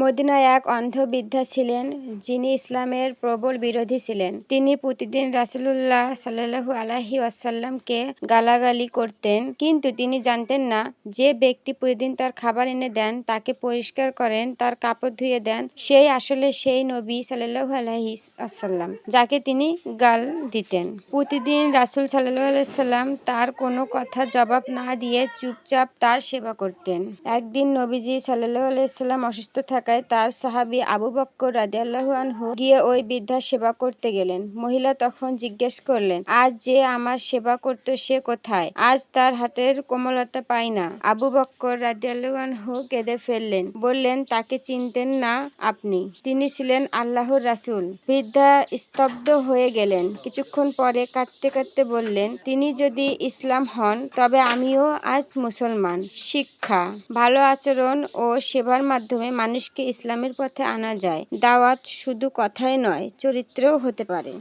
মদিনায় এক অন্ধ বৃদ্ধা ছিলেন, যিনি ইসলামের প্রবল বিরোধী ছিলেন। তিনি প্রতিদিন রাসূলুল্লাহ সাল্লাল্লাহু আলাইহি ওয়াসাল্লামকে গালাগালি করতেন, কিন্তু তিনি জানতেন না, যে ব্যক্তি প্রতিদিন তার খাবার এনে দেন, তাকে পরিষ্কার করেন, তার কাপড় ধুয়ে দেন, সেই আসলে সেই নবী সাল্লাল্লাহু আলাইহি আসাল্লাম যাকে তিনি গাল দিতেন। প্রতিদিন রাসূল সাল্লাল্লাহু আলাইহি সাল্লাম তার কোনো কথা জবাব না দিয়ে চুপচাপ তার সেবা করতেন। একদিন নবীজি সাল্লাল্লাহু আলাইহি অসুস্থ অসুস্থ থাকায় তার সাহাবী আবু বক্কর রাদিয়াল্লাহু আনহু গিয়ে ওই বৃদ্ধার সেবা করতে গেলেন। মহিলা তখন জিজ্ঞেস করলেন, আজ যে আমার সেবা করত সে কোথায়? আজ তার হাতের কোমলতা পাই না। আবু বক্কর রাদিয়াল্লাহু আনহু কেঁদে ফেললেন, বললেন, তাকে চিনতেন না আপনি। তিনি ছিলেন আল্লাহর রাসূল। বৃদ্ধা স্তব্ধ হয়ে গেলেন। কিছুক্ষণ পরে কাঁদতে কাঁদতে বললেন, তিনি যদি ইসলাম হন, তবে আমিও আজ মুসলমান। শিক্ষা, ভালো আচরণ ও সেবার মাধ্যমে মানুষকে ইসলামের পথে আনা যায় দাওয়াত শুধু কথায় নয় চরিত্রেও হতে পারে।